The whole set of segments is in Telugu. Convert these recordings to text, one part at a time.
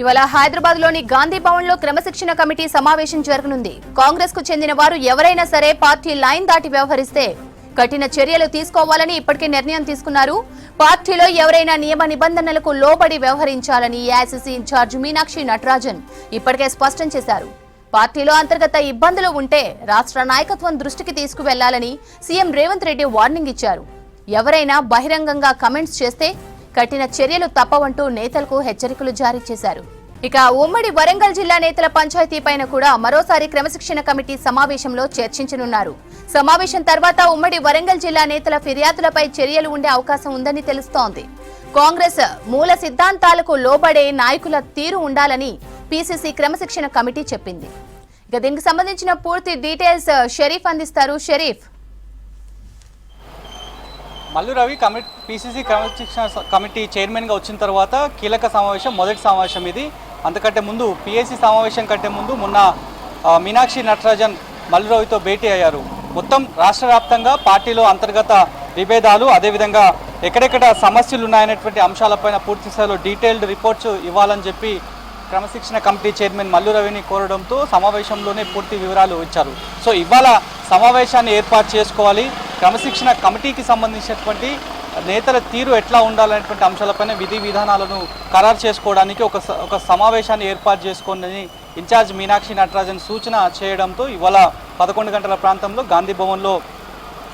ఇవాళ హైదరాబాద్లోని గాంధీ భవన్లో క్రమశిక్షణ కమిటీ సమావేశం జరగనుంది. కాంగ్రెస్కు చెందిన వారు ఎవరైనా సరే పార్టీ లైన్ దాటి వ్యవహరిస్తే కఠిన చర్యలు తీసుకోవాలని ఇప్పటికే నిర్ణయం తీసుకున్నారు. పార్టీలో ఎవరైనా నియమ నిబంధనలకు లోబడి వ్యవహరించాలని ఏఐసిసి ఇన్ఛార్జ్ మీనాక్షి నటరాజన్ ఇప్పటికే స్పష్టం చేశారు. పార్టీలో అంతర్గత ఇబ్బందులు ఉంటే రాష్ట్ర నాయకత్వం దృష్టికి తీసుకువెళ్ళాలని సీఎం రేవంత్ రెడ్డి వార్నింగ్ ఇచ్చారు. ఎవరైనా బహిరంగంగా కమెంట్స్ చేస్తే కఠిన చర్యలు తప్పవంటూ నేతలకు హెచ్చరికలు జారీ చేశారు. ఇక ఉమ్మడి వరంగల్ జిల్లా నేతల పంచాయతీ పైన కూడా మరోసారి క్రమశిక్షణ కమిటీ సమావేశంలో చర్చించనున్నారు. సమావేశం తర్వాత ఉమ్మడి వరంగల్ జిల్లా నేతల ఫిర్యాదులపై చర్యలు ఉండే అవకాశం ఉందని తెలుస్తోంది. కాంగ్రెస్ మూల సిద్ధాంతాలకు లోబడే నాయకుల తీరు ఉండాలని పీసీసీ క్రమశిక్షణ కమిటీ చెప్పింది. ఇక దీనికి సంబంధించిన పూర్తి డీటెయిల్స్ షరీఫ్ అందిస్తారు. షరీఫ్. మల్లు రవి కమిటీ పీసీసీ క్రమశిక్షణ కమిటీ చైర్మన్గా వచ్చిన తర్వాత కీలక సమావేశం మొదటి సమావేశం ఇది. అంతకంటే ముందు పిఎస్సి సమావేశం కంటే ముందు మొన్న మీనాక్షి నటరాజన్ మల్లిరావుతో భేటీ అయ్యారు. మొత్తం రాష్ట్ర వ్యాప్తంగా పార్టీలో అంతర్గత విభేదాలు అదేవిధంగా ఎక్కడెక్కడ సమస్యలు ఉన్నాయనేటువంటి అంశాలపైన పూర్తి స్థాయిలో డీటెయిల్డ్ రిపోర్ట్స్ ఇవ్వాలని చెప్పి క్రమశిక్షణ కమిటీ చైర్మన్ మల్లు రవిని కోరడంతో సమావేశంలోనే పూర్తి వివరాలు ఇచ్చారు. సో ఇవాళ సమావేశాన్ని ఏర్పాటు చేసుకోవాలి. క్రమశిక్షణ కమిటీకి సంబంధించినటువంటి నేతల తీరు ఎట్లా ఉండాలనేటువంటి అంశాలపైన విధి విధానాలను ఖరారు చేసుకోవడానికి ఒక స- ఒక సమావేశాన్ని ఏర్పాటు చేసుకోండి ఇన్ఛార్జ్ మీనాక్షి నటరాజన్ సూచన చేయడంతో ఇవాళ పదకొండు గంటల ప్రాంతంలో గాంధీ భవన్లో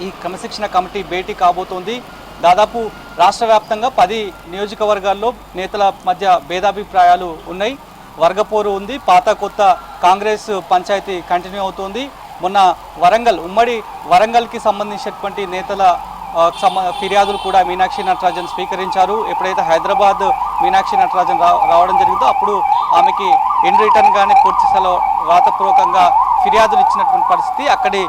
ఈ క్రమశిక్షణ కమిటీ భేటీ కాబోతోంది. దాదాపు రాష్ట్ర వ్యాప్తంగా పది నియోజకవర్గాల్లో నేతల మధ్య భేదాభిప్రాయాలు ఉన్నాయి. వర్గపోరు ఉంది పాత కొత్త కాంగ్రెస్ పంచాయతీ కంటిన్యూ అవుతోంది. మొన్న వరంగల్ ఉమ్మడి వరంగల్కి సంబంధించినటువంటి నేతల ఫిర్యాదులు కూడా మీనాక్షి నటరాజన్ స్వీకరించారు. ఎప్పుడైతే హైదరాబాద్ మీనాక్షి నటరాజన్ రా రావడం జరిగిందో అప్పుడు ఆమెకి ఇన్ రిటర్న్గానే పూర్తి స్థలం రాతపూర్వకంగా ఫిర్యాదులు ఇచ్చినటువంటి పరిస్థితి. అక్కడి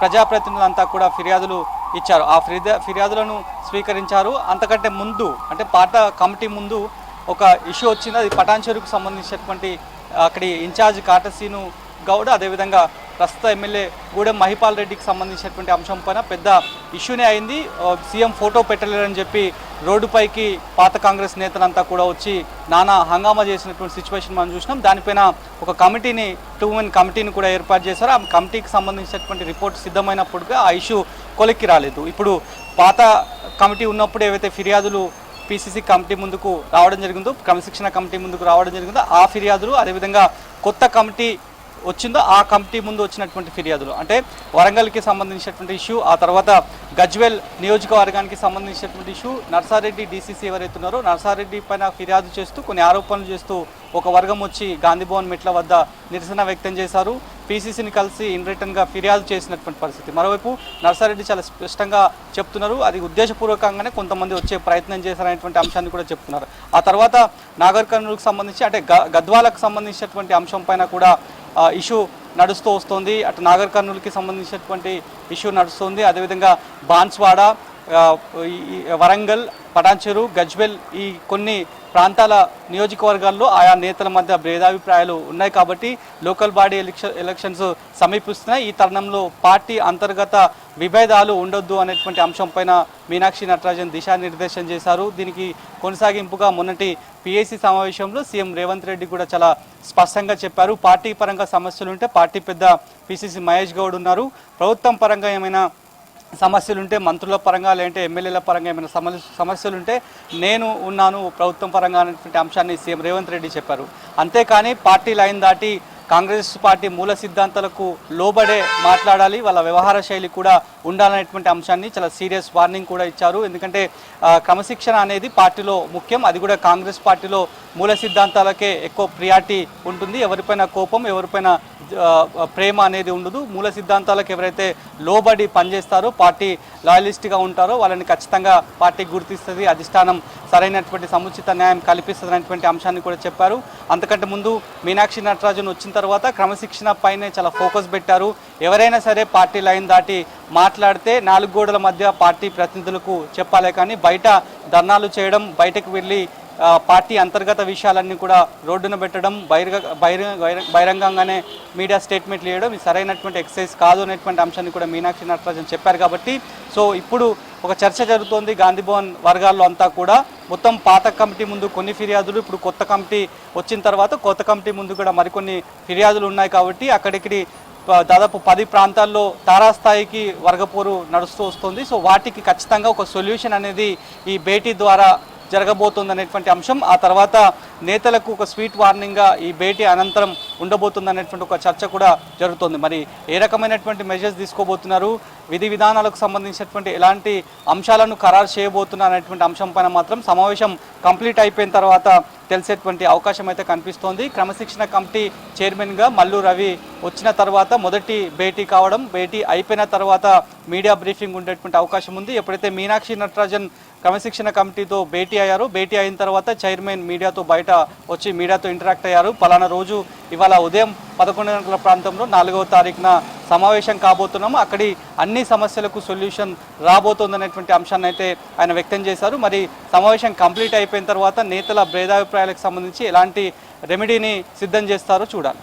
ప్రజాప్రతినిధులంతా కూడా ఫిర్యాదులు ఇచ్చారు. ఆ ఫిర్యా ఫిర్యాదులను స్వీకరించారు. అంతకంటే ముందు అంటే పాట కమిటీ ముందు ఒక ఇష్యూ వచ్చింది. అది పటాన్చెరుకు సంబంధించినటువంటి అక్కడి ఇన్ఛార్జ్ కాటసీను గౌడ్ అదేవిధంగా ప్రస్తుత ఎమ్మెల్యే గూడెం మహిపాల్ రెడ్డికి సంబంధించినటువంటి అంశం పైన పెద్ద ఇష్యూనే అయింది. సీఎం ఫోటో పెట్టలేరని చెప్పి రోడ్డుపైకి పాత కాంగ్రెస్ నేతలంతా కూడా వచ్చి నానా హంగామా చేసినటువంటి సిచ్యువేషన్ మనం చూసినాం. దానిపైన ఒక కమిటీని టూ మెన్ కమిటీని కూడా ఏర్పాటు చేశారు. ఆ కమిటీకి సంబంధించినటువంటి రిపోర్ట్ సిద్ధమైనప్పుడుగా ఆ ఇష్యూ కొలిక్కి రాలేదు. ఇప్పుడు పాత కమిటీ ఉన్నప్పుడు ఏవైతే ఫిర్యాదులు పీసీసీ కమిటీ ముందుకు రావడం జరిగిందో క్రమశిక్షణ కమిటీ ముందుకు రావడం జరిగిందో ఆ ఫిర్యాదులు అదేవిధంగా కొత్త కమిటీ వచ్చిందో ఆ కమిటీ ముందు వచ్చినటువంటి ఫిర్యాదులు. అంటే వరంగల్కి సంబంధించినటువంటి ఇష్యూ ఆ తర్వాత గజ్వెల్ నియోజకవర్గానికి సంబంధించినటువంటి ఇష్యూ నర్సారెడ్డి డీసీసీ ఎవరైతే ఉన్నారో నర్సారెడ్డి పైన ఫిర్యాదు చేస్తూ కొన్ని ఆరోపణలు చేస్తూ ఒక వర్గం వచ్చి గాంధీభవన్ మెట్ల వద్ద నిరసన వ్యక్తం చేశారు. పీసీసీని కలిసి ఇన్ రిటర్న్గా ఫిర్యాదు చేసినటువంటి పరిస్థితి. మరోవైపు నర్సారెడ్డి చాలా స్పష్టంగా చెప్తున్నారు. అది ఉద్దేశపూర్వకంగానే కొంతమంది వచ్చే ప్రయత్నం చేశారనేటువంటి అంశాన్ని కూడా చెప్తున్నారు. ఆ తర్వాత నాగర్ కర్నూలుకు సంబంధించి అంటే గ- గద్వాలకు సంబంధించినటువంటి అంశం పైన కూడా ఇష్యూ నడుస్తూ వస్తుంది. అటు నాగర్ కర్నూలుకి సంబంధించినటువంటి ఇష్యూ నడుస్తుంది. అదేవిధంగా బాన్స్వాడ వరంగల్ పటాన్చెరు గజ్వెల్ ఈ కొన్ని ప్రాంతాల నియోజకవర్గాల్లో ఆయా నేతల మధ్య భేదాభిప్రాయాలు ఉన్నాయి కాబట్టి లోకల్ బాడీ ఎలక్షన్ ఎలక్షన్స్ సమీపిస్తున్నాయి. ఈ తరుణంలో పార్టీ అంతర్గత విభేదాలు ఉండొద్దు అనేటువంటి అంశం పైన మీనాక్షి నటరాజన్ దిశానిర్దేశం చేశారు. దీనికి కొనసాగింపుగా మొన్నటి పిఏసీ సమావేశంలో సీఎం రేవంత్ రెడ్డి కూడా చాలా స్పష్టంగా చెప్పారు. పార్టీ పరంగా సమస్యలు ఉంటే పార్టీ పెద్ద పిసిసి మహేష్ గౌడ్ ఉన్నారు. ప్రభుత్వం పరంగా ఏమైనా సమస్యలు ఉంటే మంత్రుల పరంగా లేదంటే ఎమ్మెల్యేల పరంగా ఏమైనా సమస్య సమస్యలు ఉంటే నేను ఉన్నాను ప్రభుత్వం పరంగా అనేటువంటి అంశాన్ని సీఎం రేవంత్ రెడ్డి చెప్పారు. అంతేకాని పార్టీ లైన్ దాటి కాంగ్రెస్ పార్టీ మూల సిద్ధాంతాలకు లోబడే మాట్లాడాలి వాళ్ళ వ్యవహార శైలి కూడా ఉండాలనేటువంటి అంశాన్ని చాలా సీరియస్ వార్నింగ్ కూడా ఇచ్చారు. ఎందుకంటే క్రమశిక్షణ అనేది పార్టీలో ముఖ్యం అది కూడా కాంగ్రెస్ పార్టీలో మూల సిద్ధాంతాలకే ఎక్కువ ప్రియారిటీ ఉంటుంది. ఎవరిపైన కోపం ఎవరిపైన ప్రేమ అనేది ఉండదు. మూల సిద్ధాంతాలకు ఎవరైతే లోబడి పనిచేస్తారో పార్టీ లాయలిస్ట్గా ఉంటారో వాళ్ళని ఖచ్చితంగా పార్టీ గుర్తిస్తుంది. అధిష్టానం సరైనటువంటి సముచిత న్యాయం కల్పిస్తుంది అనేటువంటి అంశాన్ని కూడా చెప్పారు. అంతకంటే ముందు మీనాక్షి నటరాజన్ వచ్చిన తర్వాత క్రమశిక్షణ పైనే చాలా ఫోకస్ పెట్టారు. ఎవరైనా సరే పార్టీ లైన్ దాటి మాట్లాడితే నాలుగు గోడల మధ్య పార్టీ ప్రతినిధులకు చెప్పాలే కానీ బయట ధర్నాలు చేయడం బయటకు వెళ్ళి పార్టీ అంతర్గత విషయాలన్నీ కూడా రోడ్డున పెట్టడం బహిరంగ బహిరంగ బహిరంగంగానే మీడియా స్టేట్మెంట్లు ఇవ్వడం ఇది సరైనటువంటి ఎక్సైజ్ కాదు అనేటువంటి అంశాన్ని కూడా మీనాక్షి నటరాజన్ చెప్పారు కాబట్టి సో ఇప్పుడు ఒక చర్చ జరుగుతోంది గాంధీభవన్ వర్గాల్లో అంతా కూడా. మొత్తం పాత కమిటీ ముందు కొన్ని ఫిర్యాదులు ఇప్పుడు కొత్త కమిటీ వచ్చిన తర్వాత కొత్త కమిటీ ముందు కూడా మరికొన్ని ఫిర్యాదులు ఉన్నాయి కాబట్టి అక్కడికి ప- దాదాపు పది ప్రాంతాల్లో తారాస్థాయికి వర్గపోరు నడుస్తూ వస్తుంది. సో వాటికి ఖచ్చితంగా ఒక సొల్యూషన్ అనేది ఈ భేటీ ద్వారా జరగబోతుంది అనేటువంటి అంశం. ఆ తర్వాత నేతలకు ఒక స్వీట్ వార్నింగ్గా ఈ భేటీ అనంతరం ఉండబోతుంది అనేటువంటి ఒక చర్చ కూడా జరుగుతుంది. మరి ఏ రకమైనటువంటి మెజర్స్ తీసుకోబోతున్నారు? విధి విధానాలకు సంబంధించినటువంటి ఎలాంటి అంశాలను ఖరారు చేయబోతున్నారు అనేటువంటి అంశం పైన మాత్రం సమావేశం కంప్లీట్ అయిపోయిన తర్వాత తెలిసేటువంటి అవకాశం అయితే కనిపిస్తోంది. క్రమశిక్షణ కమిటీ చైర్మన్గా మల్లు రవి వచ్చిన తర్వాత మొదటి భేటీ కావడం భేటీ అయిపోయిన తర్వాత మీడియా బ్రీఫింగ్ ఉండేటువంటి అవకాశం ఉంది. ఎప్పుడైతే మీనాక్షి నటరాజన్ క్రమశిక్షణ కమిటీతో భేటీ అయ్యారు భేటీ అయిన తర్వాత చైర్మన్ మీడియాతో బయట వచ్చి మీడియాతో ఇంటరాక్ట్ అయ్యారు. పలానా రోజు ఇవాళ ఉదయం పదకొండు గంటల ప్రాంతంలో నాలుగవ తారీఖున సమావేశం కాబోతున్నాము అక్కడి అన్ని సమస్యలకు సొల్యూషన్ రాబోతోందనేటువంటి అంశాన్ని అయితే ఆయన వ్యక్తం చేశారు. మరి సమావేశం కంప్లీట్ అయిపోయిన తర్వాత నేతల భేదాభిప్రాయాలకు సంబంధించి ఎలాంటి రెమెడీని సిద్ధం చేస్తారో చూడాలి.